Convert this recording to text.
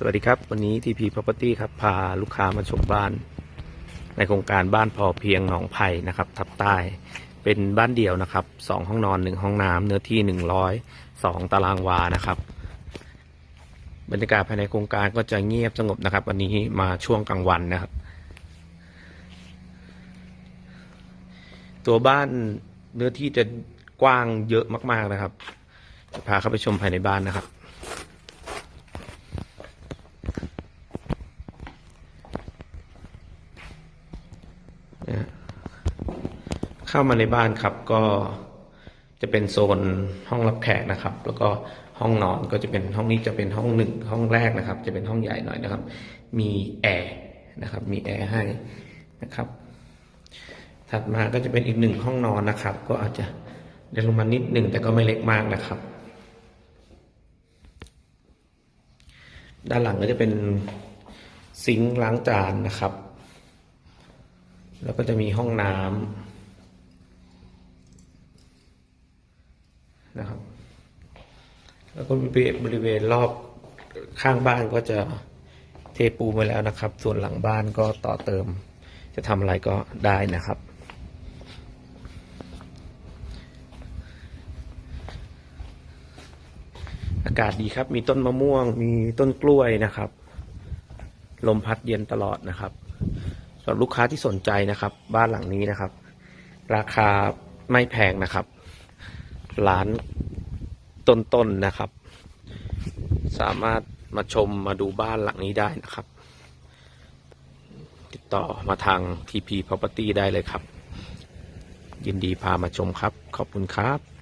สวัสดีครับ วันนี้ TP Property ครับ พาลูกค้ามาชมบ้าน ในโครงการบ้านพอเพียงหนองไผ่นะครับ ทับใต้เป็นบ้านเดี่ยวนะครับสองห้องนอนหนึ่งห้องน้ำเนื้อที่หนึ่งร้อยสองตารางวานะครับ บรรยากาศภายในโครงการก็จะเงียบสงบนะครับ วันนี้มาช่วงกลางวันนะครับ ตัวบ้านเนื้อที่จะกว้างเยอะมาก ๆนะครับจะพาเข้าไปชมภายในบ้านนะครับ เข้ามาในบ้านครับก็จะเป็นโซนห้องรับแขกนะครับ แล้วก็ห้องนอนก็จะเป็นห้องนี้จะเป็นห้องหนึ่งห้องแรกนะครับ จะเป็นห้องใหญ่หน่อยนะครับ มีแอร์นะครับ มีแอร์ให้นะครับ ถัดมาก็จะเป็นอีกหนึ่งห้องนอนนะครับ ก็อาจจะเล็กลงมานิดหนึ่งแต่ก็ไม่เล็กมากนะครับ ด้านหลังก็จะเป็นซิงค์ล้างจานนะครับ แล้วก็จะมีห้องน้ำ นะครับ แล้วก็บริเวณรอบข้างบ้านก็จะเทปูมาแล้วนะครับ ส่วนหลังบ้านก็ต่อเติม จะทำอะไรก็ได้นะครับ อากาศดีครับ มีต้นมะม่วง มีต้นกล้วยนะครับ ลมพัดเย็นตลอดนะครับสำหรับลูกค้าที่สนใจนะครับ บ้านหลังนี้นะครับ ราคาไม่แพงนะครับ ล้านต้นๆนนะครับ สามารถมาชมมาดูบ้านหลังนี้ได้นะครับ ติดต่อมาทาง TP Property ได้เลยครับ ยินดีพามาชมครับ ขอบคุณครับ